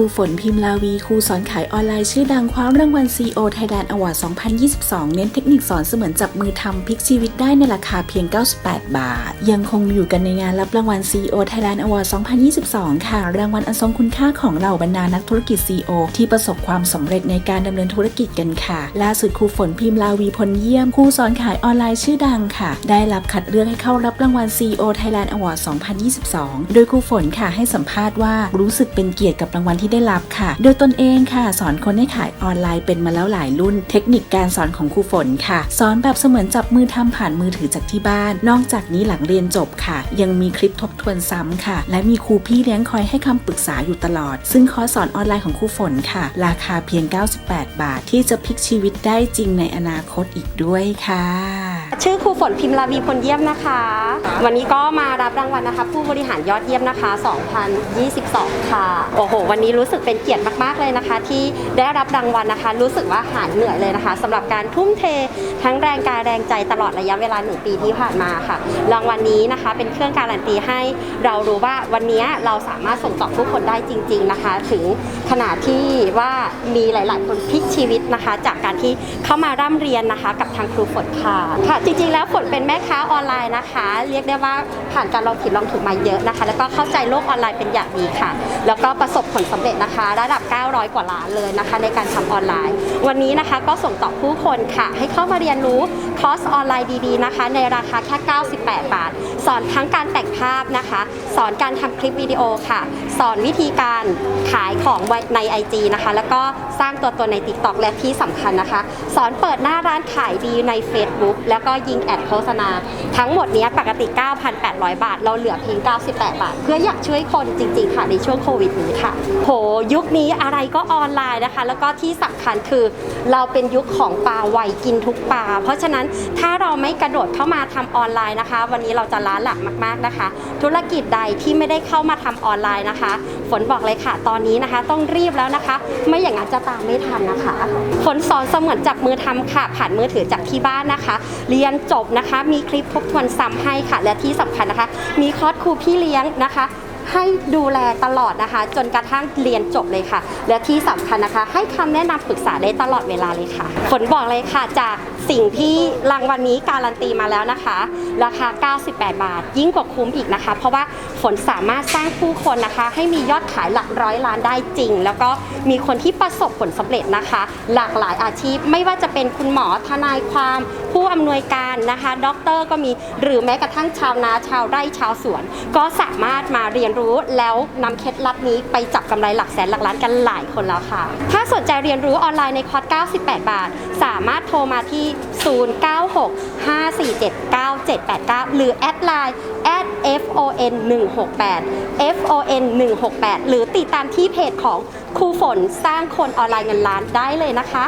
รูฝนพิมลาวีครูสอนขายออนไลน์ชื่อดังคว้ารางวัล CEO Thailand Award 2022 เน้นเทคนิคสอนเสมือนจับมือทำพลิกชีวิตได้ในราคาเพียง 98 บาท ยังคงอยู่กันในงานรับรางวัล CEO Thailand Award 2022 ค่ะ รางวัลอันทรงคุณค่าของเหล่าบรรดานักธุรกิจ CEO ที่ประสบความสำเร็จในการดำเนินธุรกิจกันค่ะ ล่าสุดครูฝนพิมลาวีพลเยี่ยมครูสอนขายออนไลน์ชื่อดังค่ะ ได้รับคัดเลือกให้เข้ารับรางวัล CEO Thailand Award 2022 โดยครูฝนค่ะให้สัมภาษณ์ว่ารู้สึกเป็นเกียรติกับรางวัลที่ได้รับค่ะ โดยตนเองค่ะ สอนคนให้ขายออนไลน์เป็นมาแล้วหลายรุ่น เทคนิคการสอนของครูฝนค่ะ สอนแบบเสมือนจับมือทำผ่านมือถือจากที่บ้าน นอกจากนี้หลังเรียนจบค่ะ ยังมีคลิปทบทวนซ้ำค่ะ และมีครูพี่เลี้ยงคอยให้คำปรึกษาอยู่ตลอด ซึ่งคอร์สสอนออนไลน์ของครูฝนค่ะ ราคาเพียง 98 บาท ที่จะพลิกชีวิตได้จริงในอนาคตอีกด้วยค่ะ ชื่อครูฝนพิมลาวีพลเยี่ยมนะคะ วันนี้ก็มารับรางวัลนะคะ ผู้บริหารยอดเยี่ยมนะคะ 2022 ค่ะ โอ้โห วันนี้รู้สึกเป็นเกียรติมาก ๆ เลยนะคะ ที่ได้รับรางวัลนะคะ รู้สึกว่าหายเหนื่อยเลยนะคะสำหรับการทุ่มเททั้งแรงกายแรงใจตลอดระยะเวลา1ปีที่ผ่านมาค่ะ รางวัลนี้นะคะเป็นเครื่องการันตีให้เรารู้ว่าวันนี้เราสามารถส่งต่อผู้คนได้จริง ๆนะคะ ถึงขนาดที่ว่ามีหลาย ๆ คนพลิกชีวิตนะคะ จากการที่เข้ามาร่ำเรียนนะคะ กับทางครูฝนค่ะค่ะ จริง ๆ แล้วฝนเป็นแม่ค้าออนไลน์นะคะ เรียกได้ว่าผ่านการลองผิดลองถูกมาเยอะนะคะ แล้วก็เข้าใจโลกออนไลน์เป็นอย่างดีค่ะ แล้วก็ประสบผลสำเร็จนะคะ ระดับ 900 กว่าล้านเลยนะคะ ในการทำออนไลน์ วันนี้นะคะก็ส่งต่อผู้คนค่ะ ให้เข้ามาเรียนรู้คอร์สออนไลน์ดีๆนะคะ ในราคาแค่ 98 บาท สอนทั้งการแต่งภาพนะคะ สอนการทำคลิปวิดีโอค่ะ สอนวิธีการขายของใน IG นะคะ แล้วก็สร้างตัวตนใน TikTok และที่สำคัญนะคะ สอนเปิดหน้าร้านขายดีใน Facebook แล้วก็ยิงแอดโฆษณา ทั้งหมดนี้ปกติ 9,800 บาท เราเหลือเพียง 98 บาท เพื่ออยากช่วยคนจริง ๆ ค่ะในช่วงโควิดนี้ค่ะ โห ยุคนี้อะไรก็ออนไลน์นะคะ แล้วก็ที่สำคัญคือเราเป็นยุคของปลาไวกินทุกปลา เพราะฉะนั้นถ้าเราไม่กระโดดเข้ามาทำออนไลน์นะคะ วันนี้เราจะล้าหลักมาก ๆนะคะ ธุรกิจใดที่ไม่ได้เข้ามาทำออนไลน์นะคะ ฝนบอกเลยค่ะ ตอนนี้นะคะ ต้องรีบแล้วนะคะ ไม่อย่างนั้นจะตามไม่ทันนะคะ ฝนสอนเสมือนจับมือทำค่ะ ผ่านมือถือจากที่บ้านนะคะ เรียนจบนะคะ มีคลิปทบทวนซ้ำให้ค่ะ และที่สำคัญนะคะ มีคอร์สครูพี่เลี้ยงนะคะ ให้ดูแลตลอดนะคะ จนกระทั่งเรียนจบเลยค่ะ และที่สำคัญนะคะ ให้คำแนะนำปรึกษาได้ตลอดเวลาเลยค่ะฝนบอกเลยค่ะจากสิ่งที่รางวัลนี้การันตีมาแล้วนะคะ ราคา 98 บาท ยิ่งกว่าคุ้มอีกนะคะ เพราะว่าฝนสามารถสร้างผู้คนนะคะ ให้มียอดขายหลักร้อยล้านได้จริง แล้วก็มีคนที่ประสบผลสำเร็จนะคะ หลากหลายอาชีพไม่ว่าจะเป็นคุณหมอทนายความ ผู้อำนวยการนะคะด็อกเตอร์ก็มีหรือแม้กระทั่งชาวนาชาวไร่ชาวสวน ก็สามารถมาเรียนรู้แล้วนำเคล็ดลับนี้ไปจับกำไรหลักแสนหลักล้านกันหลายคนแล้วค่ะ ถ้าสนใจเรียนรู้ออนไลน์ในคอร์ส 98 บาท สามารถโทรมาที่ 096-547-9789 หรือแอดไลน์ @fon 168 fon 168หรือติดตามที่เพจของครูฝนสร้างคนออนไลน์เงินล้านได้เลยนะคะ